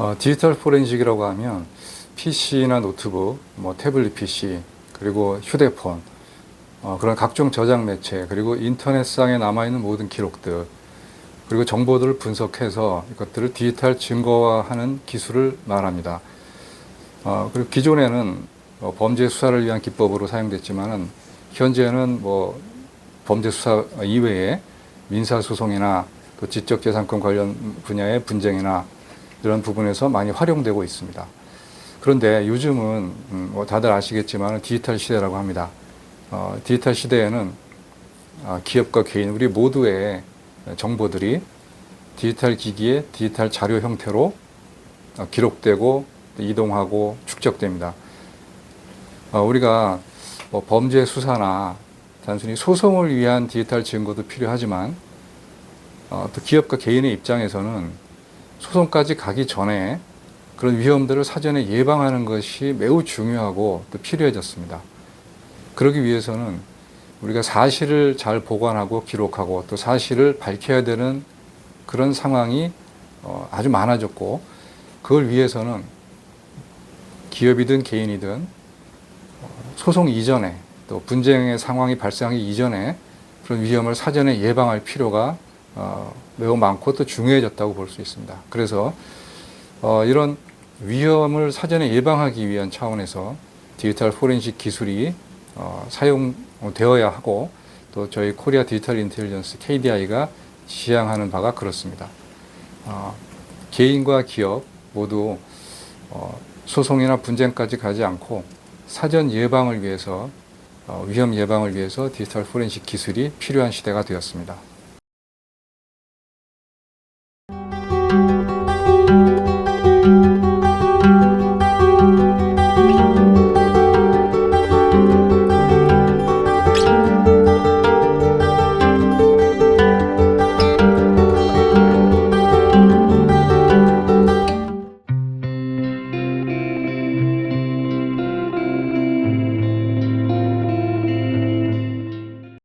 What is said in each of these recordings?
어, 디지털 포렌식이라고 하면 PC나 노트북, 뭐 태블릿 PC, 그리고 휴대폰, 어, 그런 각종 저장 매체, 그리고 인터넷상에 남아있는 모든 기록들, 그리고 정보들을 분석해서 이것들을 디지털 증거화하는 기술을 말합니다. 어, 그리고 기존에는 어, 범죄 수사를 위한 기법으로 사용됐지만은 현재는 뭐 범죄 수사 이외에 민사 소송이나 또 지적재산권 관련 분야의 분쟁이나 이런 부분에서 많이 활용되고 있습니다. 그런데 요즘은 음, 뭐 다들 아시겠지만 디지털 시대라고 합니다. 어, 디지털 시대에는 아, 기업과 개인 우리 모두의 정보들이 디지털 기기에 디지털 자료 형태로 어, 기록되고 이동하고 축적됩니다. 어, 우리가 뭐 범죄 수사나 단순히 소송을 위한 디지털 증거도 필요하지만 어, 또 기업과 개인의 입장에서는 소송까지 가기 전에 그런 위험들을 사전에 예방하는 것이 매우 중요하고 또 필요해졌습니다. 그러기 위해서는 우리가 사실을 잘 보관하고 기록하고 또 사실을 밝혀야 되는 그런 상황이 어, 아주 많아졌고 그걸 위해서는 기업이든 개인이든 어, 소송 이전에 또 분쟁의 상황이 발생하기 이전에 그런 위험을 사전에 예방할 필요가 어, 매우 많고 또 중요해졌다고 볼 수 있습니다. 그래서 어, 이런 위험을 사전에 예방하기 위한 차원에서 디지털 포렌식 기술이 어, 사용되어야 하고 또 저희 코리아 디지털 인텔리전스 KDI가 지향하는 바가 그렇습니다. 어, 개인과 기업 모두 어, 소송이나 분쟁까지 가지 않고 사전 예방을 위해서 어, 위험 예방을 위해서 디지털 포렌식 기술이 필요한 시대가 되었습니다.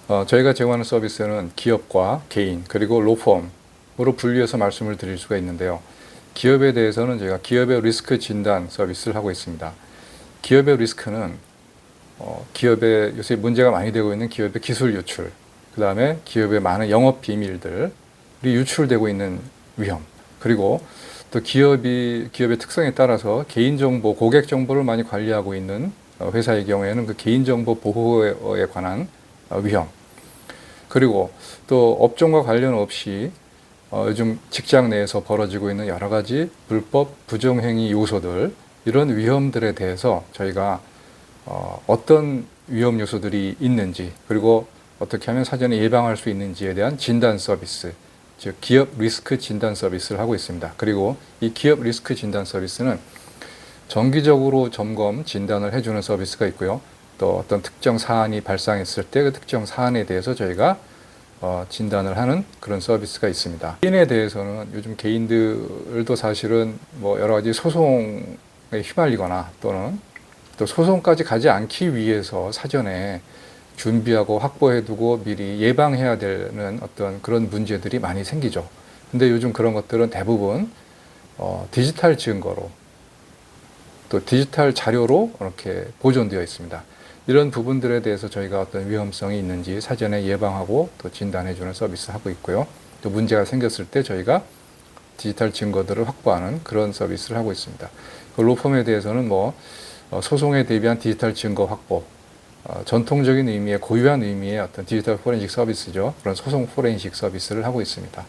어, 저희가 제공하는 서비스는 기업과 개인 그리고 로펌으로 분리해서 말씀을 드릴 수가 있는데요. 기업에 대해서는 저희가 기업의 리스크 진단 서비스를 하고 있습니다. 기업의 리스크는 어, 기업에 요새 문제가 많이 되고 있는 기업의 기술 유출, 그 다음에 기업의 많은 영업 비밀들이 유출되고 있는 위험, 그리고 또 기업이 기업의 특성에 따라서 개인 정보, 고객 정보를 많이 관리하고 있는 어, 회사의 경우에는 그 개인 정보 보호에 관한 어, 위험. 그리고 또 업종과 관련 없이 어, 요즘 직장 내에서 벌어지고 있는 여러 가지 불법 부정행위 요소들 이런 위험들에 대해서 저희가 어, 어떤 위험 요소들이 있는지 그리고 어떻게 하면 사전에 예방할 수 있는지에 대한 진단 서비스 즉 기업 리스크 진단 서비스를 하고 있습니다. 그리고 이 기업 리스크 진단 서비스는 정기적으로 점검 진단을 해주는 서비스가 있고요. 또 어떤 특정 사안이 발생했을 때 그 특정 사안에 대해서 저희가 어, 진단을 하는 그런 서비스가 있습니다. 개인에 대해서는 요즘 개인들도 사실은 뭐 여러 가지 소송에 휘말리거나 또는 또 소송까지 가지 않기 위해서 사전에 준비하고 확보해두고 미리 예방해야 되는 어떤 그런 문제들이 많이 생기죠. 근데 요즘 그런 것들은 대부분 어, 디지털 증거로 또 디지털 자료로 이렇게 보존되어 있습니다. 이런 부분들에 대해서 저희가 어떤 위험성이 있는지 사전에 예방하고 또 진단해주는 서비스 하고 있고요. 또 문제가 생겼을 때 저희가 디지털 증거들을 확보하는 그런 서비스를 하고 있습니다. 그 로펌에 대해서는 뭐 어, 소송에 대비한 디지털 증거 확보, 어, 전통적인 의미의 고유한 의미의 어떤 디지털 포렌식 서비스죠. 그런 소송 포렌식 서비스를 하고 있습니다.